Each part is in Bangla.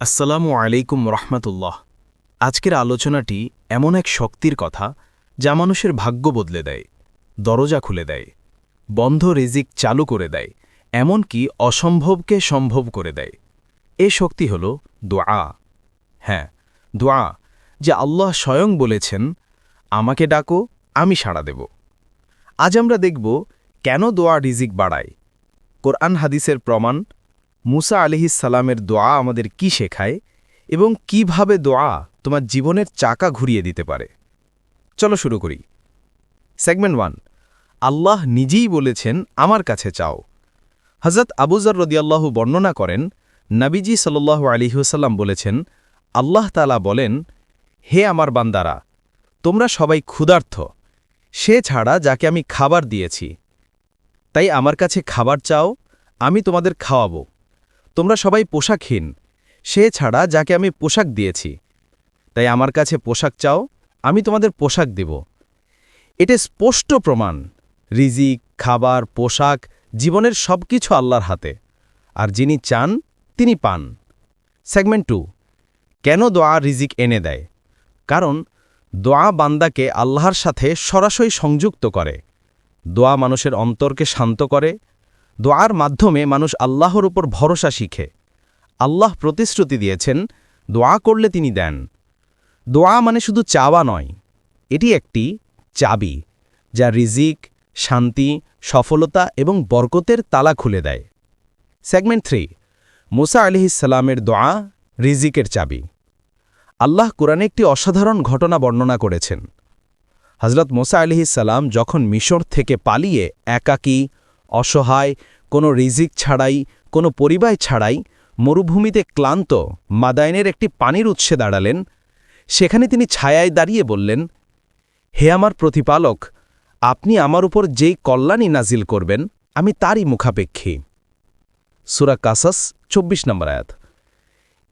আসসালামু আলাইকুম রহমতুল্লাহ। আজকের আলোচনাটি এমন এক শক্তির কথা যা মানুষের ভাগ্য বদলে দেয়, দরজা খুলে দেয়, বন্ধ রিজিক চালু করে দেয়, এমনকি অসম্ভবকে সম্ভব করে দেয়। এ শক্তি হল দোয়া। হ্যাঁ দোয়া যে আল্লাহ স্বয়ং বলেছেন, আমাকে ডাকো, আমি সাড়া দেব। আজ আমরা দেখব কেন দোয়া রিজিক বাড়ায়। কোরআন হাদিসের প্রমাণ মুসা আলিহিসালামের দোয়া আমাদের কি শেখায় এবং কীভাবে দোয়া তোমার জীবনের চাকা ঘুরিয়ে দিতে পারে? চলো শুরু করি। সেগমেন্ট ওয়ান আল্লাহ নিজেই বলেছেন, আমার কাছে চাও। হজরত আবুজর রদিয়াল্লাহু বর্ণনা করেন, নাবিজি সাল্লাহ আলিহুসাল্লাম বলেছেন, আল্লাহ তালা বলেন, হে আমার বান্দারা, তোমরা সবাই ক্ষুধার্থ সে ছাড়া যাকে আমি খাবার দিয়েছি, তাই আমার কাছে খাবার চাও, আমি তোমাদের খাওয়াবো। তোমরা সবাই পোশাকহীন। সে ছাড়া যাকে আমি পোশাক দিয়েছি। তাই আমার কাছে পোশাক চাও, আমি তোমাদের পোশাক দেব। এটা স্পষ্ট প্রমাণ, রিজিক, খাবার, পোশাক, জীবনের সব কিছু আল্লাহর হাতে। আর যিনি চান, তিনি পান। সেগমেন্ট টু, কেন দোয়া রিজিক এনে দেয়? কারণ, দোয়া বান্দাকে আল্লাহর সাথে সরাসরি সংযুক্ত করে। দোয়া মানুষের অন্তরকে শান্ত করে দোয়ার মাধ্যমে মানুষ আল্লাহর উপর ভরসা শিখে। আল্লাহ প্রতিশ্রুতি দিয়েছেন, দোয়া করলে তিনি দেন। দোয়া মানে শুধু চাওয়া নয়, এটি একটি চাবি, যা রিজিক, শান্তি, সফলতা এবং বরকতের তালা খুলে দেয়। সেগমেন্ট থ্রি, মুসা আলিহিসাল্লামের দোয়া রিজিকের চাবি। আল্লাহ কোরআনে একটি অসাধারণ ঘটনা বর্ণনা করেছেন। হজরত মোসা আলিহিসাল্লাম যখন মিশর থেকে পালিয়ে একাকী অসহায়, কোনো রিজিক ছাড়াই, কোনো পরিবার ছাড়াই মরুভূমিতে ক্লান্ত মাদায়নের একটি পানির উৎসে দাঁড়ালেন। সেখানে তিনি ছায়ায় দাঁড়িয়ে বললেন, হে আমার প্রতিপালক, আপনি আমার উপর যেই কল্যাণী নাজিল করবেন, আমি তারই মুখাপেক্ষী। সুরা কাসাস ২৪ নম্বর আয়াত।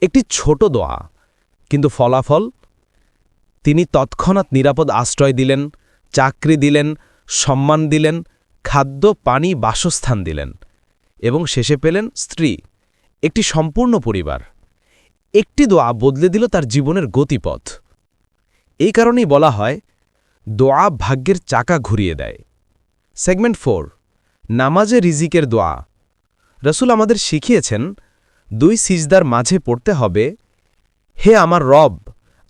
একটি ছোট দোয়া, কিন্তু ফলাফল? তিনি তৎক্ষণাৎ নিরাপদ আশ্রয় দিলেন, চাকরি দিলেন, সম্মান দিলেন খাদ্য, পানি, বাসস্থান দিলেন এবং শেষে পেলেন স্ত্রী, একটি সম্পূর্ণ পরিবার। একটি দোয়া বদলে দিল তার জীবনের গতিপথ। এই কারণেই বলা হয়, দোয়া ভাগ্যের চাকা ঘুরিয়ে দেয়। সেগমেন্ট ফোর, নামাজে রিজিকের দোয়া। রসুল আমাদের শিখিয়েছেন, দুই সিজদার মাঝে পড়তে হবে, হে আমার রব,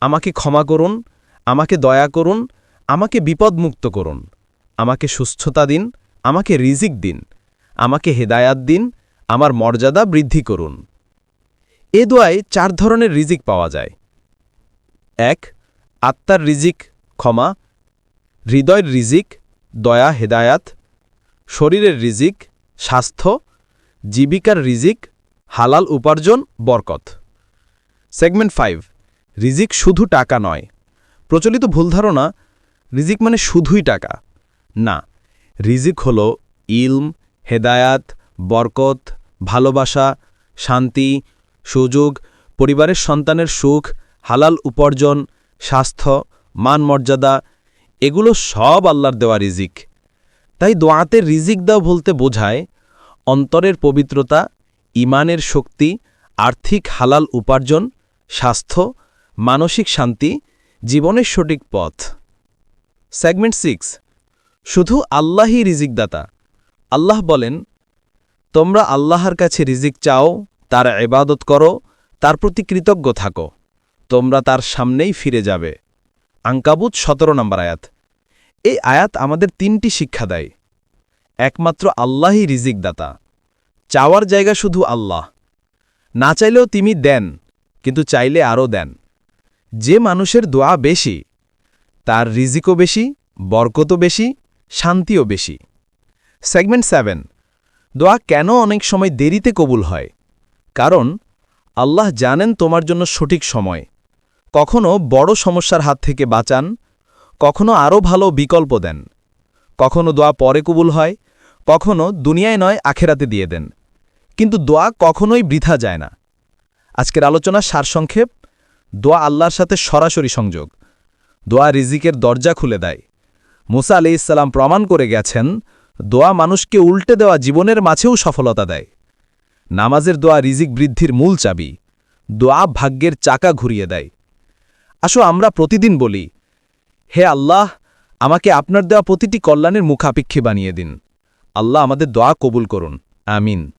আমাকে ক্ষমা করুন, আমাকে দয়া করুন, আমাকে বিপদমুক্ত করুন, আমাকে সুস্থতা দিন আমাকে রিজিক দিন, আমাকে হেদায়াত দিন, আমার মর্যাদা বৃদ্ধি করুন। এ দোয়ায় চার ধরনের রিজিক পাওয়া যায়। এক, আত্মার রিজিক, ক্ষমা, হৃদয়ের রিজিক, দয়া, হেদায়াত, শরীরের রিজিক, স্বাস্থ্য, জীবিকার রিজিক, হালাল উপার্জন, বরকত। সেগমেন্ট ফাইভ, রিজিক শুধু টাকা নয়। প্রচলিত ভুল ধারণা, রিজিক মানে শুধুই টাকা, না। রিজিক হল ইলম, হেদায়াত, বরকত, ভালোবাসা, শান্তি, সুযোগ, পরিবারের সন্তানের সুখ, হালাল উপার্জন, স্বাস্থ্য, মান মর্যাদা, এগুলো সব আল্লাহর দেওয়া রিজিক। তাই দোয়াতে রিজিক দাও বলতে বোঝায় অন্তরের পবিত্রতা, ইমানের শক্তি, আর্থিক হালাল উপার্জন, স্বাস্থ্য, মানসিক শান্তি, জীবনের সঠিক পথ। সেগমেন্ট সিক্স শুধু আল্লাহই রিজিকদাতা। আল্লাহ বলেন, তোমরা আল্লাহর কাছে রিজিক চাও, তার এবাদত করো, তার প্রতি কৃতজ্ঞ থাকো। তোমরা তার সামনেই ফিরে যাবে। আঙ্কাবুত সতেরো নম্বর আয়াত। এই আয়াত আমাদের তিনটি শিক্ষা দেয়। একমাত্র আল্লাহই রিজিকদাতা। চাওয়ার জায়গা শুধু আল্লাহ। না চাইলেও তিনি দেন, কিন্তু চাইলে আরও দেন। যে মানুষের দোয়া বেশি, তার রিজিকও বেশি, বরকতও বেশি শান্তিও বেশি। সেগমেন্ট সেভেন দোয়া কেন অনেক সময় দেরিতে কবুল হয়? কারণ, আল্লাহ জানেন তোমার জন্য সঠিক সময়। কখনো বড় সমস্যার হাত থেকে বাঁচান, কখনো আরও ভালো বিকল্প দেন। কখনো দোয়া পরে কবুল হয়, কখনো দুনিয়ায় নয়, আখেরাতে দিয়ে দেন। কিন্তু দোয়া কখনোই বৃথা যায় না। আজকের আলোচনা সারসংক্ষেপ, দোয়া আল্লাহর সাথে সরাসরি সংযোগ। দোয়া রিজিকের দরজা খুলে দেয়। মুসা ইসলাম প্রমাণ করে গেছেন, দোয়া মানুষকে উল্টে দেওয়া জীবনের মাঝেও সফলতা দেয়। নামাজের দোয়া রিজিক বৃদ্ধির মূল চাবি, দোয়া ভাগ্যের চাকা ঘুরিয়ে দেয়। আসো আমরা প্রতিদিন বলি, হে আল্লাহ, আমাকে আপনার দেওয়া প্রতিটি কল্যাণের মুখাপেক্ষী বানিয়ে দিন। আল্লাহ আমাদের দোয়া কবুল করুন। আমিন।